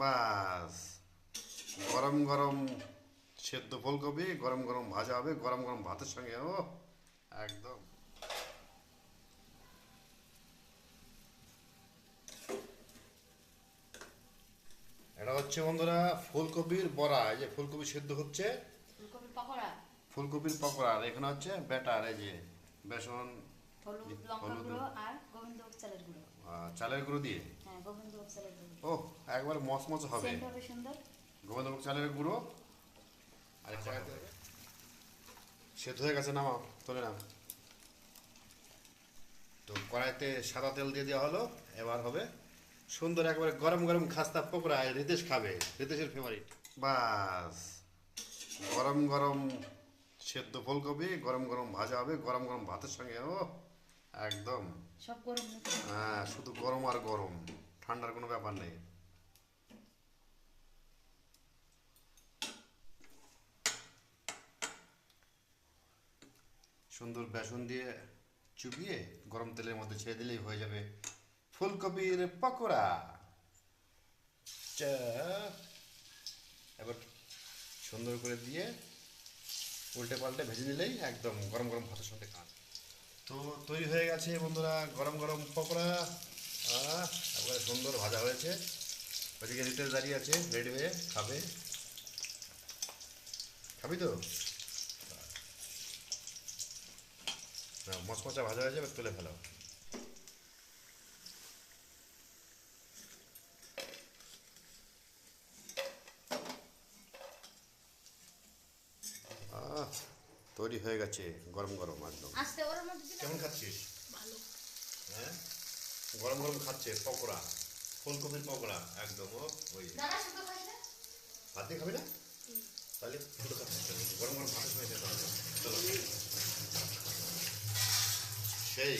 বাস। গরম গরম সেদ্ধ ফুলকপি গরম গরম ভাজা হবে গরম গরম ভাতের সঙ্গে ও একদম। এটা হচ্ছে বন্ধুরা ফুলকপির বড়া এই যে ফুলকপি সেদ্ধ হচ্ছে। ফুলকপির পকোড়া? ফুলকপির পকোড়া আর এখানে হচ্ছে ব্যাটার এই যে বেসন হলুদ লঙ্কা হলুদ। গুঁড়ো আর গোবিন্দভোগ চালের গুঁড়ো। আহ, চালের গুঁড়ো দিয়ে? হ্যাঁ গোবিন্দভোগ চালের গুঁড়ো। ও একবার মচমচ হবে। সেন্ট হবে সুন্দর গোবিন্দভোগ চালের গুঁড়ো। আর সেদ্ধ হয়ে গেছে নামাও তোলে নাম তো কড়াইতে সাদা তেল দিয়ে দেওয়া হলো এবার হবে সুন্দর একবারে গরম গরম খাস্তা পকোড়া আর রিতেশ খাবে রিতেশের ফেভারিট বাস গরম গরম সেদ্ধ ফুলকপি গরম গরম ভাজা হবে গরম গরম ভাতের সঙ্গে ও একদম। সব গরম হ্যাঁ শুধু গরম আর গরম। ঠান্ডার কোনো ব্যাপার নেই। সুন্দর বেসন দিয়ে চুবিয়ে গরম তেলের মধ্যে ছেড়ে দিলেই হয়ে যাবে ফুলকপির পকোড়া। এবার সুন্দর করে দিয়ে উল্টে পাল্টে ভেজে নিলেই একদম গরম গরম ভাতের সঙ্গে খান। তো তৈরি হয়ে গেছে বন্ধুরা, গরম গরম পকোড়া। একবারে সুন্দর ভাজা হয়েছে। ওদিকে রিটেল দাঁড়িয়ে আছে, রেড হয়ে খাবে। খাবি তো? মচমচা ভাজা হয়েছে তুলে ফেলো। তৈরি হয়ে গেছে গরম গরম একদম। আস্তে ওর মধ্যে দিলে কেমন খাচ্ছিস? ভালো। হ্যাঁ? গরম গরম খাচ্ছে পকোড়া ফুলকপির পকোড়া একদম ওই। ভাত দিয়ে খাবি না? তাহলে ফুটো খাচ্ছিস গরম গরম ভাত হয়ে যেতে হবে চলো। সেই।